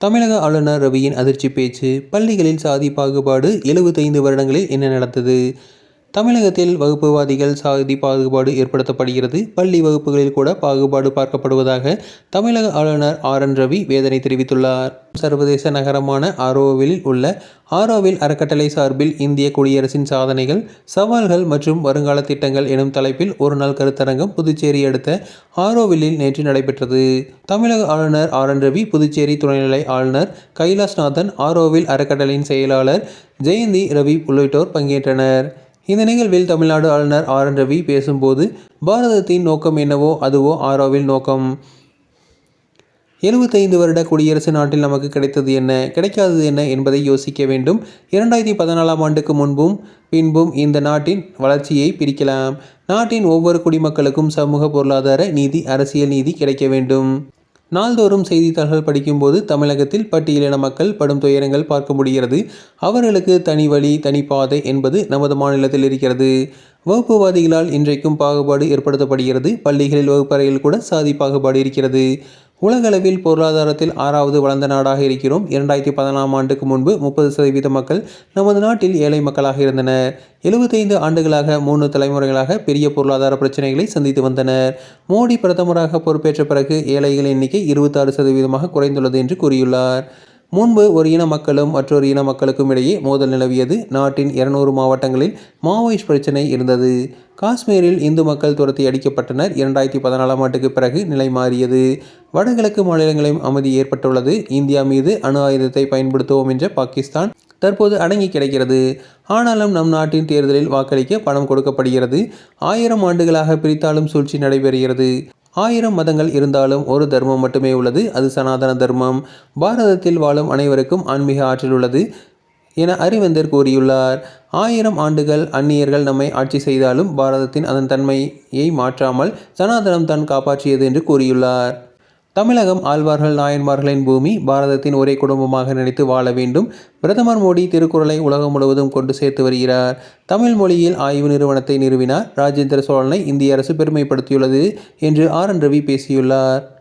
தமிழக ஆளுநர் ரவியின் அதிர்ச்சி பேச்சு பள்ளிகளில் சாதி பாகுபாடு எழுபத்தைந்து வருடங்களில் என்ன நடந்தது? தமிழகத்தில் வகுப்புவாதிகள் சாதி பாகுபாடு ஏற்படுத்தப்படுகிறது. பள்ளி வகுப்புகளில் கூட பாகுபாடு பார்க்கப்படுவதாக தமிழக ஆளுநர் ஆர். என். ரவி வேதனை தெரிவித்துள்ளார். சர்வதேச நகரமான ஆரோவில் உள்ள ஆரோவில் அறக்கட்டளை சார்பில் இந்திய குடியரசின் சாதனைகள் சவால்கள் மற்றும் வருங்கால திட்டங்கள் எனும் தலைப்பில் ஒரு நாள் கருத்தரங்கம் புதுச்சேரி அடுத்த ஆரோவிலில் நேற்று நடைபெற்றது. தமிழக ஆளுநர் ஆர். என். ரவி புதுச்சேரி துணைநிலை ஆளுநர் கைலாஷ்நாதன் ஆரோவில் அறக்கட்டளையின் செயலாளர் ஜெயந்தி ரவி உள்ளிட்டோர் பங்கேற்றனர். இந்த நிகழ்வில் தமிழ்நாடு ஆளுநர் ஆர் என் ரவி பேசும்போது பாரதத்தின் நோக்கம் என்னவோ அதுவோ ஆரோவில் நோக்கம். எழுபத்தைந்து வருட குடியரசு நாட்டில் நமக்கு கிடைத்தது என்ன கிடைக்காதது என்ன என்பதை யோசிக்க வேண்டும். இரண்டாயிரத்தி பதினாலாம் ஆண்டுக்கு முன்பும் பின்பும் இந்த நாட்டின் வளர்ச்சியை பிரிக்கலாம். நாட்டின் ஒவ்வொரு குடிமக்களுக்கும் சமூக பொருளாதார நீதி அரசியல் நீதி கிடைக்க வேண்டும். நாள்தோறும் செய்தித்தாள்கள் படிக்கும்போது தமிழகத்தில் பட்டியலின மக்கள் படும் துயரங்கள் பார்க்க முடிகிறது. அவர்களுக்கு தனி வழி தனி பாதை என்பது நமது மாநிலத்தில் இருக்கிறது. வகுப்புவாதிகளால் இன்றைக்கும் பாகுபாடு ஏற்படுத்தப்படுகிறது. பள்ளிகளில் வகுப்பறையில் கூட சாதி பாகுபாடு இருக்கிறது. உலகளவில் பொருளாதாரத்தில் ஆறாவது வளர்ந்த நாடாக இருக்கிறோம். இரண்டாயிரத்தி பதினாலாம் ஆண்டுக்கு முன்பு முப்பது சதவீத மக்கள் நமது நாட்டில் ஏழை மக்களாக இருந்தனர். எழுபத்தைந்து ஆண்டுகளாக மூன்று தலைமுறைகளாக பெரிய பொருளாதார பிரச்சனைகளை சந்தித்து வந்தனர். மோடி பிரதமராக பொறுப்பேற்ற பிறகு ஏழைகளின் எண்ணிக்கை இருபத்தாறு சதவீதமாக குறைந்துள்ளது என்று கூறியுள்ளார். முன்பு ஒரு இன மக்களும் மற்றொரு இன மக்களுக்கும் இடையே மோதல் நிலவியது. நாட்டின் இருநூறு மாவட்டங்களில் மாவோயிஸ்ட் பிரச்சினை இருந்தது. காஷ்மீரில் இந்து மக்கள் துரத்தி அடிக்கப்பட்டனர். இரண்டாயிரத்தி பதினாலாம் ஆண்டுக்கு பிறகு நிலை மாறியது. வடகிழக்கு மாநிலங்களிலும் அமைதி ஏற்பட்டுள்ளது. இந்தியா மீது அணு ஆயுதத்தை பயன்படுத்துவோம் என்ற பாகிஸ்தான் தற்போது அடங்கி கிடைக்கிறது. ஆனாலும் நம் நாட்டின் தேர்தலில் வாக்களிக்க பணம் கொடுக்கப்படுகிறது. ஆயிரம் ஆண்டுகளாக பிரித்தாலும் சூழ்ச்சி நடைபெறுகிறது. ஆயிரம் மதங்கள் இருந்தாலும் ஒரு தர்மம் மட்டுமே உள்ளது. அது சனாதன தர்மம். பாரதத்தில் வாழும் அனைவருக்கும் ஆன்மீக ஆற்றல் உள்ளது என அறிவந்தர் கூறியுள்ளார். ஆயிரம் ஆண்டுகள் அந்நியர்கள் நம்மை ஆட்சி செய்தாலும் பாரதத்தின் அதன் தன்மையை மாற்றாமல் சனாதனம் தான் காப்பாற்றியது என்று கூறியுள்ளார். தமிழகம் ஆழ்வார்கள் நாயன்மார்களின் பூமி பாரதத்தின் ஒரே குடும்பமாக நினைத்து வாழ வேண்டும். பிரதமர் மோடி திருக்குறளை உலகம் முழுவதும் கொண்டு சேர்த்து வருகிறார். தமிழ் மொழியில் ஆய்வு நிறுவனத்தை நிறுவினார். ராஜேந்திர சோழனை இந்திய அரசு பெருமைப்படுத்தியுள்ளது என்று ஆர் என் ரவி பேசியுள்ளார்.